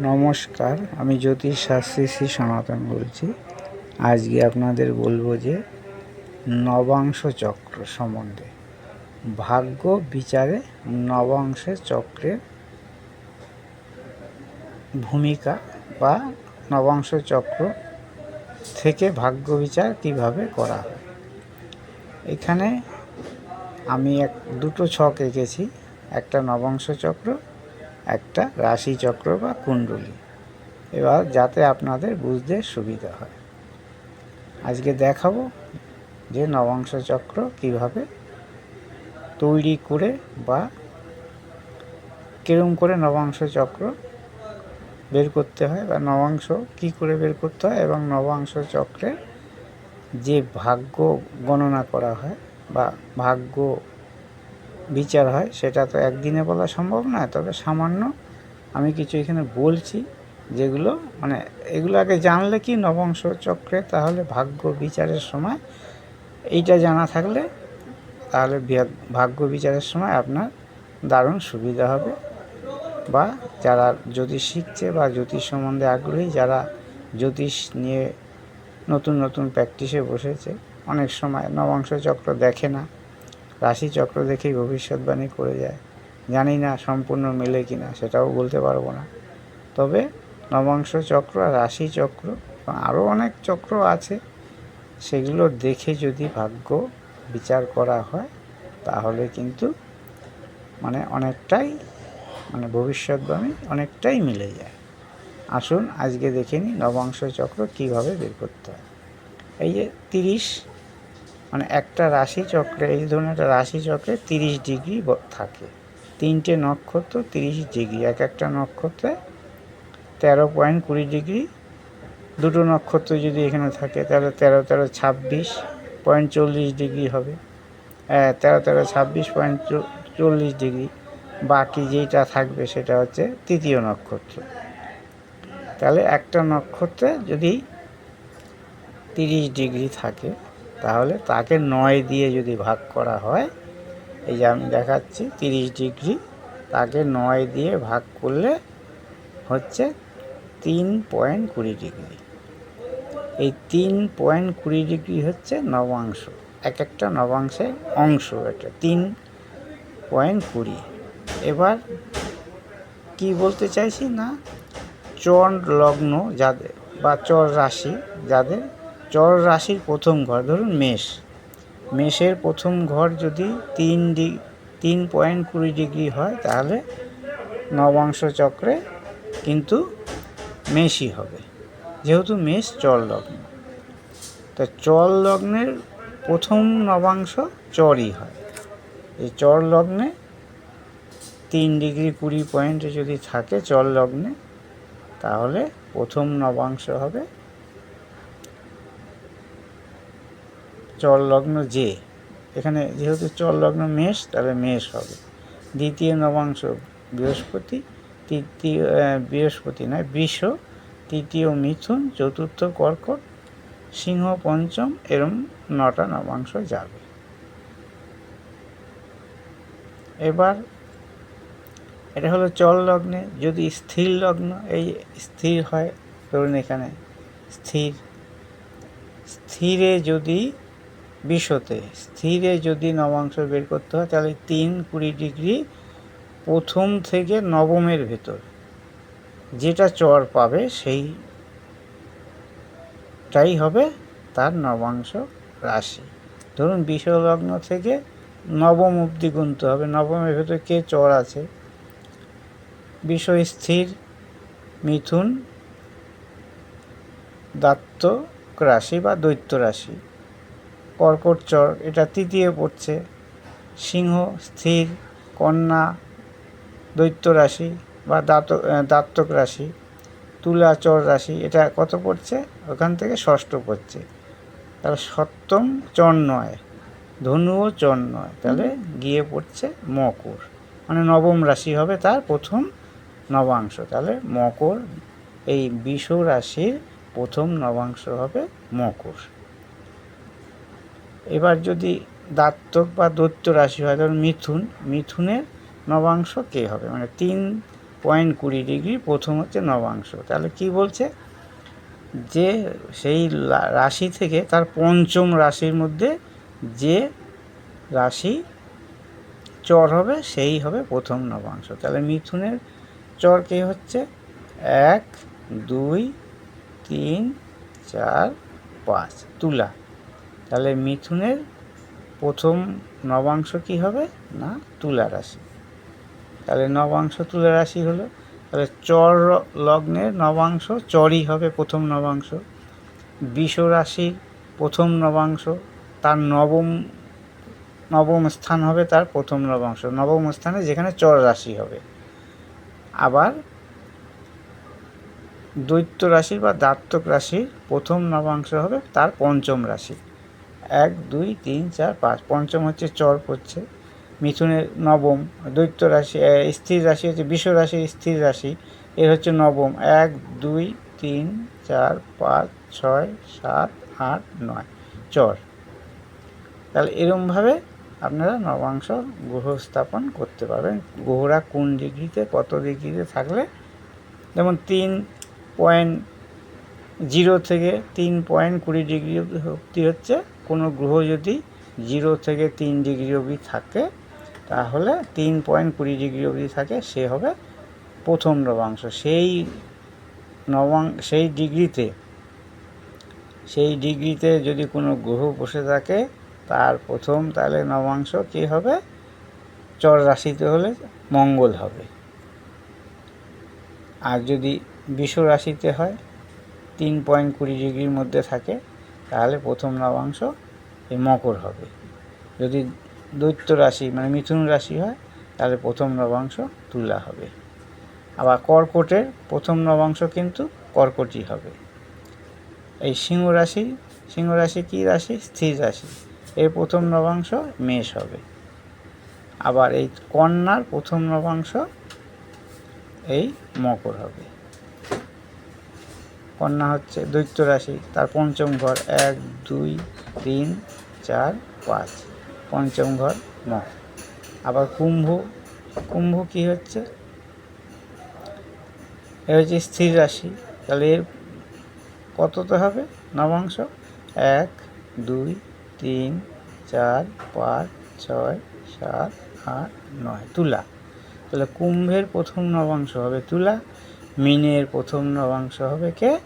নমস্কার, আমি জ্যোতিষ শাস্ত্রী শ্রী সনাতন বলছি। আজকে আপনাদের বলব যে নবাংশ চক্র সম্বন্ধে। ভাগ্য বিচারে নবাংশের চক্রের ভূমিকা বা নবাংশ চক্র থেকে ভাগ্য বিচার কীভাবে করা হয়? এখানে আমি এক, দুটো ছক এঁকেছি। একটা নবাংশ চক্র একটা রাশি চক্র বা কুণ্ডলী। এবার যাতে আপনাদের বুঝতে সুবিধা হয়। আজকে দেখাবো যে নবাংশ চক্র কীভাবে তৈরি করে বা কিরম করে নবাংশ চক্র বের করতে হয় বা নবাংশ কি করে বের করতে হয় এবং নবাংশ চক্রে যে ভাগ্য গণনা করা হয় বা ভাগ্য বিচার হয়, সেটা তো একদিনে বলা সম্ভব নয়, তবে সামান্য আমি কিছু এখানে বলছি যেগুলো মানে এগুলো আগে জানলে কি নবংশ চক্রে তাহলে ভাগ্য বিচারের সময়, এইটা জানা থাকলে তাহলে ভাগ্য বিচারের সময় আপনার দারুণ সুবিধা হবে। বা যারা জ্যোতিষ শিখছে বা জ্যোতিষ সম্বন্ধে আগ্রহী, যারা জ্যোতিষ নিয়ে নতুন নতুন প্র্যাকটিসে বসেছে, অনেক সময় নবাংশ চক্র দেখে না রাশি চক্র দেখেই ভবিষ্যৎবাণী করে যায়। জানি না সম্পূর্ণ মেলে কি না সেটাও বলতে পারব না। তবে নবাংশ চক্র আর রাশি চক্র আরও অনেক চক্র আছে, সেগুলো দেখে যদি ভাগ্য বিচার করা হয়, তাহলে কিন্তু মানে অনেকটাই মানে ভবিষ্যৎবাণী অনেকটাই মিলে যায়। আসুন আজকে দেখে নিই নবাংশ চক্র কীভাবে বের করতে হয়। এই যে তিরিশ মানে একটা রাশি চক্রে, এই ধরনের একটা রাশি চক্রে তিরিশ ডিগ্রি থাকে। তিনটে নক্ষত্র তিরিশ ডিগ্রি, এক একটা নক্ষত্রে তেরো পয়েন্ট কুড়ি ডিগ্রি। দুটো নক্ষত্র যদি এখানে থাকে, তাহলে তেরো তেরো, ছাব্বিশ পয়েন্ট চল্লিশ ডিগ্রি হবে। তেরো তেরো, ছাব্বিশ পয়েন্ট চল্লিশ ডিগ্রি। বাকি যেটা থাকবে সেটা হচ্ছে তৃতীয় নক্ষত্র। তাহলে একটা নক্ষত্রে যদি তিরিশ ডিগ্রি থাকে তাহলে তাকে নয় দিয়ে যদি ভাগ করা হয়, এই যে আমি দেখাচ্ছি তিরিশ ডিগ্রি, তাকে নয় দিয়ে ভাগ করলে হচ্ছে তিন পয়েন্ট কুড়ি ডিগ্রি। এই তিন পয়েন্ট কুড়ি ডিগ্রি হচ্ছে নবাংশ, এক একটা নবাংশের অংশ এটা, তিন পয়েন্ট কুড়ি। এবার কি বলতে চাইছি না? চর লগ্ন যাদের বা চর রাশি যাদের চর রাশির প্রথম ঘর, ধরুন মেষ। মেষের প্রথম ঘর যদি তিন ডি, তিন পয়েন্ট কুড়ি ডিগ্রি হয়, তাহলে নবাংশ চক্রে কিন্তু মেষই হবে। যেহেতু মেষ চর লগ্ন। তা চর লগ্নের প্রথম নবাংশ চরই হয়। এই চর লগ্নে তিন ডিগ্রি কুড়ি পয়েন্টে যদি থাকে চর লগ্নে, তাহলে প্রথম নবাংশ হবে চর লগ্ন যে, এখানে যেহেতু চর লগ্ন মেষ, তাহলে মেষ হবে। দ্বিতীয় নবাংশ বৃহস্পতি, তৃতীয় বৃহস্পতি নয়, বৃষ, তৃতীয় মিথুন, চতুর্থ কর্কট, সিংহ পঞ্চম, এরম নটা নবাংশ যাবে। এবার এটা হলো চল লগ্নে যদি স্থির লগ্ন এই স্থির হয়, ধরুন এখানে স্থির, স্থিরে যদি বিশতে। স্থিরে যদি নবাংশ বের করতে হয়, তাহলে তিন কুড়ি ডিগ্রি প্রথম থেকে নবমের ভেতর। যেটা চর পাবে, সেইটাই হবে তার নবাংশ রাশি। ধরুন বিষ লগ্ন থেকে নবম অবধি গুনতে হবে। নবমের ভেতর কে চর আছে? বিষয় স্থির, মিথুন, দাত্তক রাশি বা দৈত্য রাশি। কর্কট চর এটা তৃতীয় পড়ছে। সিংহ, স্থির, কন্যা, দৈত্য রাশি বা দাতক দাত্তক রাশি, তুলা চর রাশি, এটা কত পড়ছে? ওখান থেকে ষষ্ঠ পড়ছে। তাহলে সপ্তম চর নয় ধনুও চর নয়, তাহলে গিয়ে পড়ছে মকর। মানে নবম রাশি হবে তার প্রথম নবাংশ, তাহলে মকর, এই বিষ রাশির প্রথম নবাংশ হবে মকর। এবার যদি দাত্তক বা দৈত্য রাশি হয়, ধরুন মিথুন, মিথুনের নবাংশ কে হবে? মানে তিন পয়েন্ট কুড়ি ডিগ্রি প্রথম হচ্ছে নবাংশ। তাহলে কি বলছে? যে সেই রাশি থেকে তার পঞ্চম রাশির মধ্যে যে রাশি চর হবে, সেই হবে প্রথম নবাংশ। তাহলে মিথুনের চর কে হচ্ছে? এক, দুই, তিন, চার, পাঁচ। তুলা। তাহলে মিথুনের প্রথম নবাংশ কি হবে? না, তুলা রাশি। তাহলে নবাংশ তুলা রাশি হলো, তাহলে চর লগ্নের নবাংশ, চরই হবে প্রথম নবাংশ। বিষ রাশির প্রথম নবাংশ, তার নবম নবম স্থান হবে তার প্রথম নবাংশ। নবম স্থানে যেখানে চর রাশি হবে। আবার দৈত্য রাশি বা দাত্তক রাশির প্রথম নবাংশ হবে তার পঞ্চম রাশি। এক, দুই, তিন, চার, পাঁচ। পঞ্চম হচ্ছে চর পড়ছে। মিথুনের নবম, দৈত্য রাশি স্থির রাশি হচ্ছে বিশ্ব রাশি, স্থির রাশি। এর হচ্ছে নবম। এক, দুই, তিন, চার, পাঁচ, ছয়, সাত, আট, নয়। চর তাহলে এরমভাবে আপনারা নবাংশ গ্রহ স্থাপন করতে পারবেন। গ্রহরা কোন ডিগ্রিতে, কত ডিগ্রিতে থাকলে? যেমন তিন পয়েন্ট জিরো থেকে তিন পয়েন্ট কুড়ি ডিগ্রি অবধি হচ্ছে কোনো গ্রহ যদি জিরো থেকে তিন ডিগ্রি অবধি থাকে, তাহলে তিন পয়েন্ট কুড়ি ডিগ্রি অবধি থাকে, সে হবে প্রথম নবাংশ সেই নবাং সেই ডিগ্রিতে সেই ডিগ্রিতে যদি কোনো গ্রহ বসে থাকে, তার প্রথম তাহলে নবাংশ কী হবে? চর রাশিতে হলে মঙ্গল হবে। আর যদি বিশ্ব রাশিতে হয়, তিন পয়েন্ট কুড়ি ডিগ্রির মধ্যে থাকে তাহলে প্রথম নবাংশ এই মকর হবে। যদি দৈত্য রাশি মানে মিথুন রাশি হয়, তাহলে প্রথম নবাংশ তুলা হবে। আবার কর্কটের প্রথম নবাংশ কিন্তু কর্কটই হবে। এই সিংহ রাশি সিংহ রাশি কী রাশি? স্থির রাশি। এর প্রথম নবাংশ মেষ হবে। আবার এই কন্যার প্রথম নবাংশ এই মকর হবে। কন্যা হচ্ছে দৈত্য রাশি, তার পঞ্চম ঘর এক, দুই, তিন, চার, পাঁচ, পঞ্চম ঘর মক আবার কুম্ভ কুম্ভ কি হচ্ছে? এ হচ্ছে স্থির রাশি, তাহলে এর কততে হবে? নবাংশ, এক, দুই, তিন, চার, পাঁচ, ছয়, সাত, আট, নয়, তুলা। তাহলে কুম্ভের প্রথম নবাংশ হবে তুলা মিনের প্রথম নবাংশ হবে কে?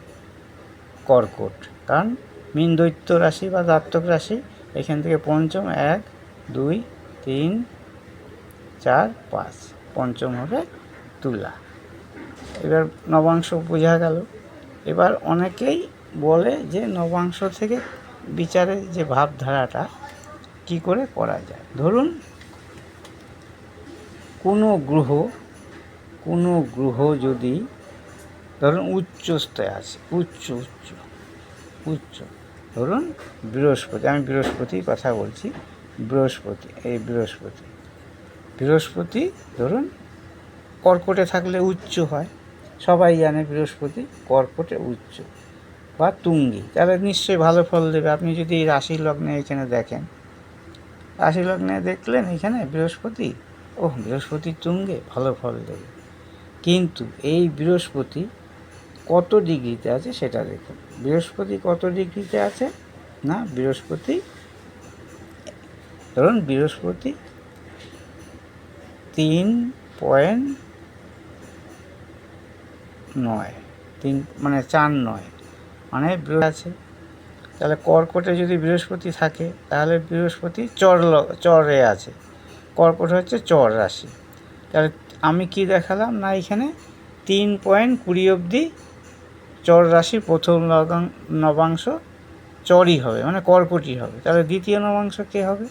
কর্কট। কারণ মিন দৈত্য রাশি বা দাত্তক রাশি, এখান থেকে পঞ্চম এক, দুই, তিন, চার, পাঁচ, পঞ্চম হবে তুলা। এবার নবাংশ বোঝা গেল। এবার অনেকেই বলে যে নবাংশ থেকে বিচারের যে ভাবধারাটা কি করে করা যায়? ধরুন, কোনো গ্রহ কোনো গ্রহ যদি ধরুন উচ্চস্থায় আছে, উচ্চ উচ্চ উচ্চ। ধরুন বৃহস্পতি, আমি বৃহস্পতির কথা বলছি, বৃহস্পতি, এই বৃহস্পতি। বৃহস্পতি ধরুন কর্কটে থাকলে উচ্চ হয়, সবাই জানে বৃহস্পতি কর্কটে উচ্চ। বা তুঙ্গি, তাহলে নিশ্চয়ই ভালো ফল দেবে। আপনি যদি রাশি লগ্নে এখানে দেখেন রাশি লগ্নে দেখলেন এখানে বৃহস্পতি ও বৃহস্পতি তুঙ্গে ভালো ফল দেবে। কিন্তু এই বৃহস্পতি কত ডিগ্রিতে আছে সেটা দেখুন। বৃহস্পতি কত ডিগ্রিতে আছে? না, বৃহস্পতি, ধরুন বৃহস্পতি তিন পয়েন্ট নয়, তিন মানে চার নয় মানে আছে। তাহলে কর্কটে যদি বৃহস্পতি থাকে, তাহলে বৃহস্পতি চর চরে আছে। কর্কট হচ্ছে চর রাশি। তাহলে আমি কি দেখালাম? না, এখানে তিন পয়েন্ট কুড়ি অবধি চর রাশির প্রথম নবাংশ চরই হবে মানে কর্কটই হবে। তাহলে দ্বিতীয় নবাংশ কে হবে?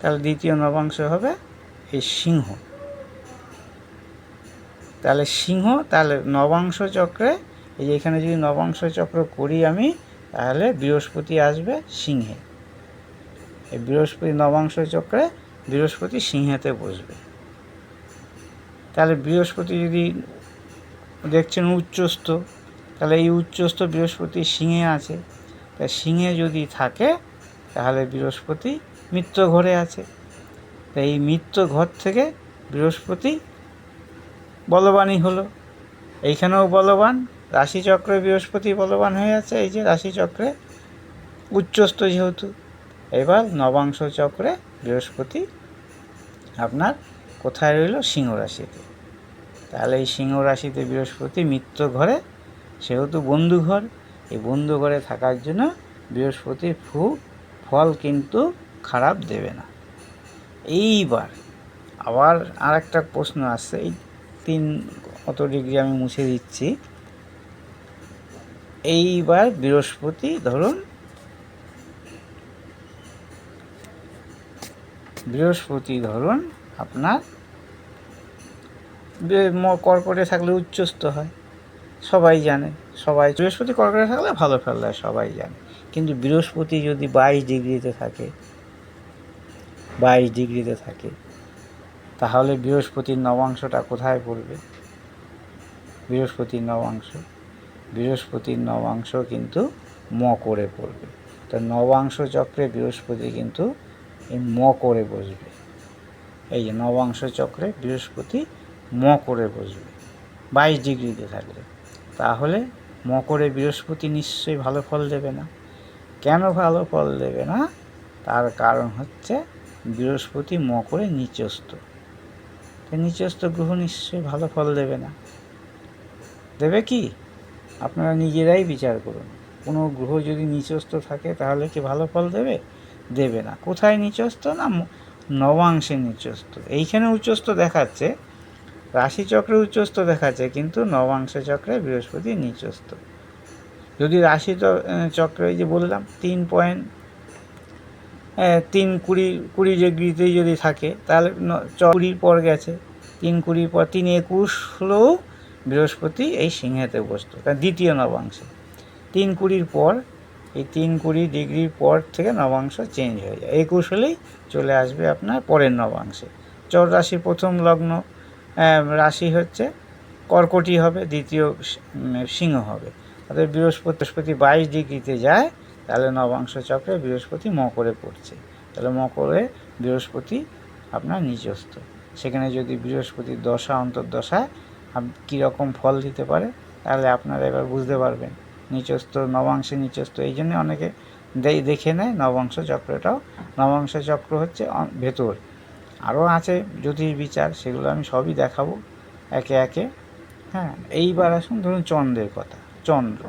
তাহলে দ্বিতীয় নবাংশ হবে এই সিংহ। তাহলে সিংহ, তাহলে নবাংশ চক্রে, এই যে এখানে যদি নবাংশ চক্র করি আমি, তাহলে বৃহস্পতি আসবে সিংহে। এই বৃহস্পতি নবাংশ চক্রে বৃহস্পতি সিংহেতে বসবে। তাহলে বৃহস্পতি যদি দেখছেন উচ্চস্থ তাহলে এই উচ্চস্থ বৃহস্পতি সিংহে আছে। তা সিংহে যদি থাকে, তাহলে বৃহস্পতি মিত্র ঘরে আছে। তা এই মিত্র ঘর থেকে বৃহস্পতি বলবানই হলো। এইখানেও বলবান, রাশিচক্রে বৃহস্পতি বলবান হয়ে আছে, এই যে রাশিচক্রে উচ্চস্থ যেহেতু। এবার নবাংশ চক্রে বৃহস্পতি আপনার কোথায় রইল? সিংহ রাশিতে। তাহলে এই সিংহ রাশিতে বৃহস্পতি মিত্র ঘরে সেহেতু বন্ধুঘর। এই বন্ধুঘরে থাকার জন্য বৃহস্পতির ফু, ফল কিন্তু খারাপ দেবে না। এইবার আবার আর একটা প্রশ্ন আসছে, এই তিন অত ডিগ্রি আমি মুছে দিচ্ছি। এইবার বৃহস্পতি ধরুন বৃহস্পতি ধরুন আপনার কর্কটে থাকলে উচ্চস্থ হয়। সবাই জানে, সবাই বৃহস্পতি কর্কটে থাকলে ভালো ফল দেয় সবাই জানে। কিন্তু বৃহস্পতি যদি বাইশ ডিগ্রিতে থাকে, বাইশ ডিগ্রিতে থাকে, তাহলে বৃহস্পতির নবাংশটা কোথায় পড়বে? বৃহস্পতির নবাংশ বৃহস্পতির নবাংশ কিন্তু ম করে পড়বে। তো নবাংশ চক্রে বৃহস্পতি কিন্তু এই ম করে বসবে। এই যে নবাংশ চক্রে বৃহস্পতি ম করে বসবে, বাইশ ডিগ্রিতে থাকলে। তাহলে মকরে বৃহস্পতি নিশ্চয়ই ভালো ফল দেবে না। কেন ভালো ফল দেবে না? তার কারণ হচ্ছে বৃহস্পতি মকরে নিচস্থ। তো নিচস্থ গ্রহ নিশ্চয়ই ভালো ফল দেবে না। দেবে কি? আপনারা নিজেরাই বিচার করুন। কোনো গ্রহ যদি নিচস্থ থাকে তাহলে কি ভালো ফল দেবে? দেবে না। কোথায় নিচস্থ? না নবাংশে নিচস্থ। এইখানে উচ্চস্থ দেখাচ্ছে রাশিচক্রে উচ্চস্থ দেখাচ্ছে কিন্তু নবাংশ চক্রে বৃহস্পতি নিচস্থ। যদি রাশি চক্রে যে বললাম, তিন পয়েন্ট তিন কুড়ি কুড়ি ডিগ্রিতে যদি থাকে, তাহলে কুড়ির পর গেছে, তিন কুড়ির পর, তিন একুশ হলেও বৃহস্পতি এই সিংহেতে বসত তার দ্বিতীয় নবাংশে। তিন কুড়ির পর, এই তিন কুড়ি ডিগ্রির পর থেকে নবাংশ চেঞ্জ হয়ে যায়। একুশ হলেই চলে আসবে আপনার পরের নবাংশে। চর রাশির প্রথম লগ্ন রাশি হচ্ছে কর্কটি হবে, দ্বিতীয় সিংহ হবে। অর্থাৎ বৃহস্পতি বৃহস্পতি বাইশ ডিগ্রিতে যায়, তাহলে নবাংশ চক্রে বৃহস্পতি মকরে পড়ছে। তাহলে মকরে বৃহস্পতি আপনার নিজস্ত সেখানে যদি বৃহস্পতির দশা অন্তর্দশায় আপ- কীরকম ফল দিতে পারে, তাহলে আপনারা এবার বুঝতে পারবেন। নিচস্থ নবাংশে নিচস্থ এই জন্যে অনেকে দেখে নেয় নবাংশ চক্রটাও। নবাংশ চক্র হচ্ছে ভেতর। আরও আছে জ্যোতিষ বিচার, সেগুলো আমি সবই দেখাবো একে একে। হ্যাঁ এইবার আসুন, ধরুন চন্দ্রের কথা, চন্দ্র।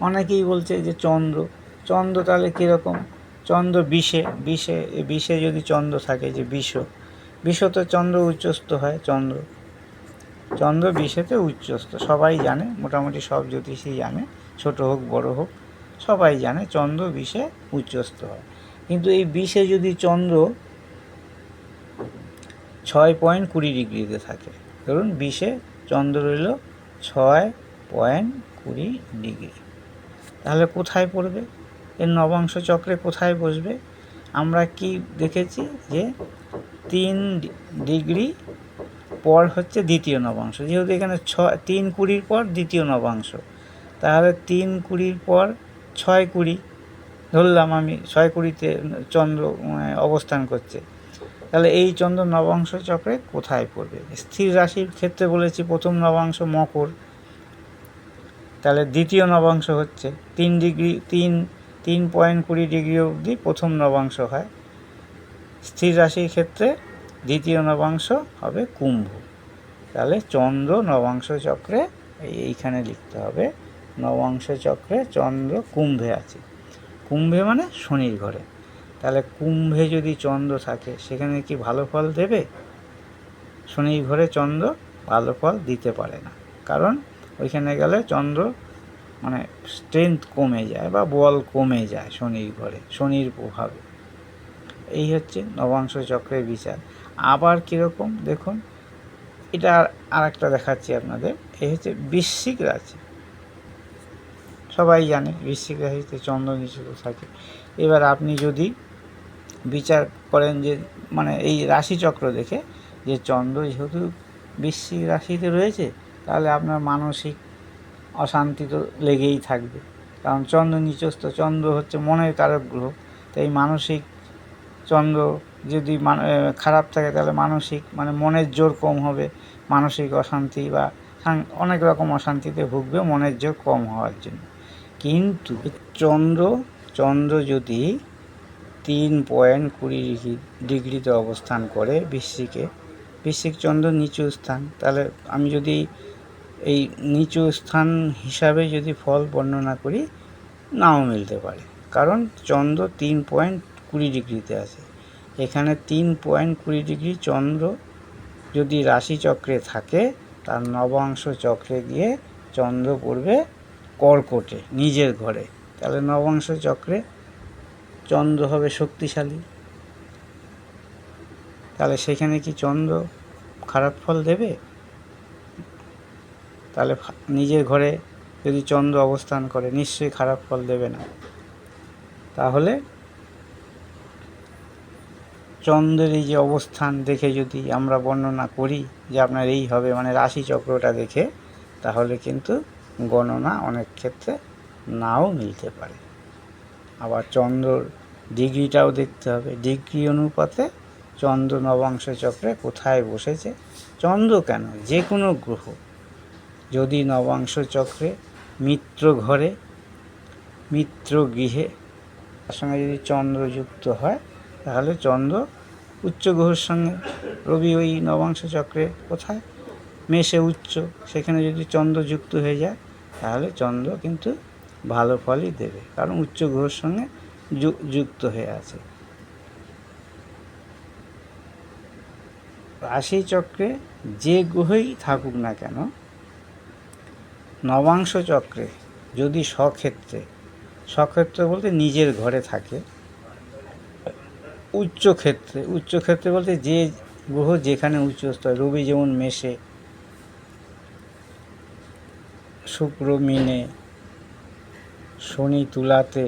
অনেকেই বলছে যে চন্দ্র চন্দ্র তাহলে কীরকম? চন্দ্র বিষে বিষে বিষে যদি চন্দ্র থাকে যে বিষ বিষ তো চন্দ্র উচ্চস্থ হয়, চন্দ্র। চন্দ্র বিষেতে উচ্চস্থ, সবাই জানে, মোটামুটি সব জ্যোতিষী জানে, ছোট হোক, বড় হোক, সবাই জানে চন্দ্র বিষে উচ্চস্থ হয়। কিন্তু এই বিষে যদি চন্দ্র ছয় পয়েন্ট কুড়ি ডিগ্রিতে থাকে। ধরুন বিশে চন্দ্র রইল ছয় পয়েন্ট কুড়ি ডিগ্রি। তাহলে কোথায় পড়বে? এর নবাংশ চক্রে কোথায় বসবে? আমরা কি দেখেছি যে তিন ডিগ্রি পর হচ্ছে দ্বিতীয় নবাংশ। যেহেতু এখানে ছ তিন কুড়ির পর দ্বিতীয় নবাংশ। তাহলে তিন কুড়ির পর ছয় কুড়ি ধরলাম আমি, ছয় কুড়িতে চন্দ্র অবস্থান করছে। তাহলে এই চন্দ্র নবাংশ চক্রে কোথায় পড়বে? স্থির রাশির ক্ষেত্রে বলেছি প্রথম নবাংশ মকর। তাহলে দ্বিতীয় নবাংশ হচ্ছে তিন ডিগ্রি, তিন তিন পয়েন্ট কুড়ি ডিগ্রি অবধি প্রথম নবাংশ হয়। স্থির রাশির ক্ষেত্রে দ্বিতীয় নবাংশ হবে কুম্ভ। তাহলে চন্দ্র নবাংশ চক্রে এইখানে লিখতে হবে, নবাংশ চক্রে চন্দ্র কুম্ভে আছে। কুম্ভে মানে শনির ঘরে। তাহলে কুম্ভে যদি চন্দ্র থাকে, সেখানে কি ভালো ফল দেবে? শনির ঘরে চন্দ্র ভালো ফল দিতে পারে না। কারণ ওইখানে গেলে চন্দ্র মানে স্ট্রেংথ কমে যায় বা বল কমে যায় শনির ঘরে, শনির প্রভাবে। এই হচ্ছে নবাংশ চক্রের বিচার। আবার কীরকম? দেখুন, এটা আর একটা দেখাচ্ছি আপনাদের। এই হচ্ছে বৃশ্চিক রাশি। সবাই জানে বৃশ্চিক রাশিতে চন্দ্র নিচে থাকে। এবার আপনি যদি বিচার করেন যে মানে এই রাশিচক্র দেখে যে চন্দ্র যেহেতু বৃশ্চিক রাশিতে রয়েছে, তাহলে আপনার মানসিক অশান্তি তো লেগেই থাকবে। কারণ চন্দ্র নিচস্থ, চন্দ্র হচ্ছে মনের কারক গ্রহ। তাই মানসিক চন্দ্র যদি খারাপ থাকে, তাহলে মানসিক মানে মনের জোর কম হবে, মানসিক অশান্তি বা অনেক রকম অশান্তিতে ভুগবে, মনের জোর কম হওয়ার জন্য। কিন্তু চন্দ্র চন্দ্র যদি তিন পয়েন্ট কুড়ি ডিগ্রি- ডিগ্রিতে অবস্থান করে বৃশ্চিকে বৃশ্চিক চন্দ্র নিচু স্থান। তাহলে আমি যদি এই নিচু স্থান হিসাবে যদি ফল বর্ণনা করি, নাও মিলতে পারে। কারণ চন্দ্র তিন পয়েন্ট কুড়ি ডিগ্রিতে আছে। এখানে তিন পয়েন্ট কুড়ি ডিগ্রি চন্দ্র যদি রাশিচক্রে থাকে, তার নবাংশ চক্রে গিয়ে চন্দ্র পড়বে কর্কটে, নিজের ঘরে। তাহলে নবাংশ চক্রে চন্দ্র হবে শক্তিশালী। তাহলে সেখানে কি চন্দ্র খারাপ ফল দেবে? তাহলে নিজের ঘরে যদি চন্দ্র অবস্থান করে, নিশ্চয়ই খারাপ ফল দেবে না। তাহলে চন্দ্রের এই যে অবস্থান দেখে যদি আমরা বর্ণনা করি যে আপনার এই হবে মানে রাশি চক্রটা দেখে, তাহলে কিন্তু গণনা অনেক ক্ষেত্রে নাও মিলতে পারে। আবার চন্দ্রর ডিগ্রিটাও দেখতে হবে। ডিগ্রি অনুপাতে চন্দ্র নবাংশ চক্রে কোথায় বসেছে? চন্দ্র কেন? যে কোনো গ্রহ। যদি নবাংশ চক্রে মিত্র ঘরে, মিত্র গৃহে, তার সঙ্গে যদি চন্দ্র যুক্ত হয়, তাহলে চন্দ্র উচ্চ গ্রহের সঙ্গে। রবি ওই নবাংশ চক্রে কোথায়? মেষে উচ্চ। সেখানে যদি চন্দ্র যুক্ত হয়ে যায়, তাহলে চন্দ্র কিন্তু ভালো ফলই দেবে। কারণ উচ্চ গ্রহের সঙ্গে যুক্ত হয়ে আছে। রাশি চক্রে যে গ্রহই থাকুক না কেন, নবাংশ চক্রে যদি স্বক্ষেত্রে, স্বক্ষেত্র বলতে নিজের ঘরে থাকে উচ্চ ক্ষেত্রে উচ্চ ক্ষেত্রে বলতে যে গ্রহ যেখানে উচ্চ স্তর রবি যেমন মেশে শুক্র মিনে, শনি তুলাতে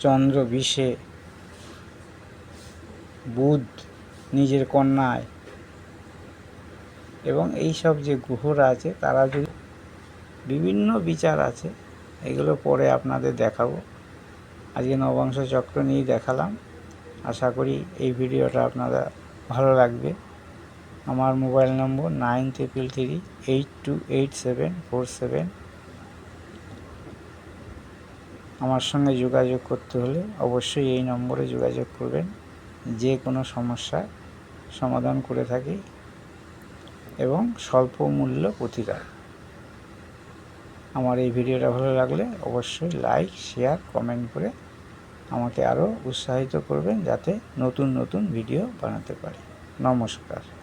চন্দ্র বিষে বুধ নিজের কন্যায়। এবং এই সব যে গ্রহরা আছে, তারা যদি বিভিন্ন বিচার আছে, এগুলো পরে আপনাদের দেখাবো। আজকে নবংশ চক্র নিয়ে দেখালাম। আশা করি এই ভিডিওটা আপনারা ভালো লাগবে। আমার mobile number nine triple three eight two eight seven four seven আমার সঙ্গে যোগাযোগ করতে হলে অবশ্যই এই নম্বরে যোগাযোগ করবেন। যে কোনো সমস্যার সমাধান করে থাকি এবং স্বল্প মূল্য প্রতিকার। আমার এই ভিডিওটা ভালো লাগলে অবশ্যই লাইক, শেয়ার, কমেন্ট করে আমাকে আরও উৎসাহিত করবেন যাতে নতুন নতুন ভিডিও বানাতে পারি। নমস্কার।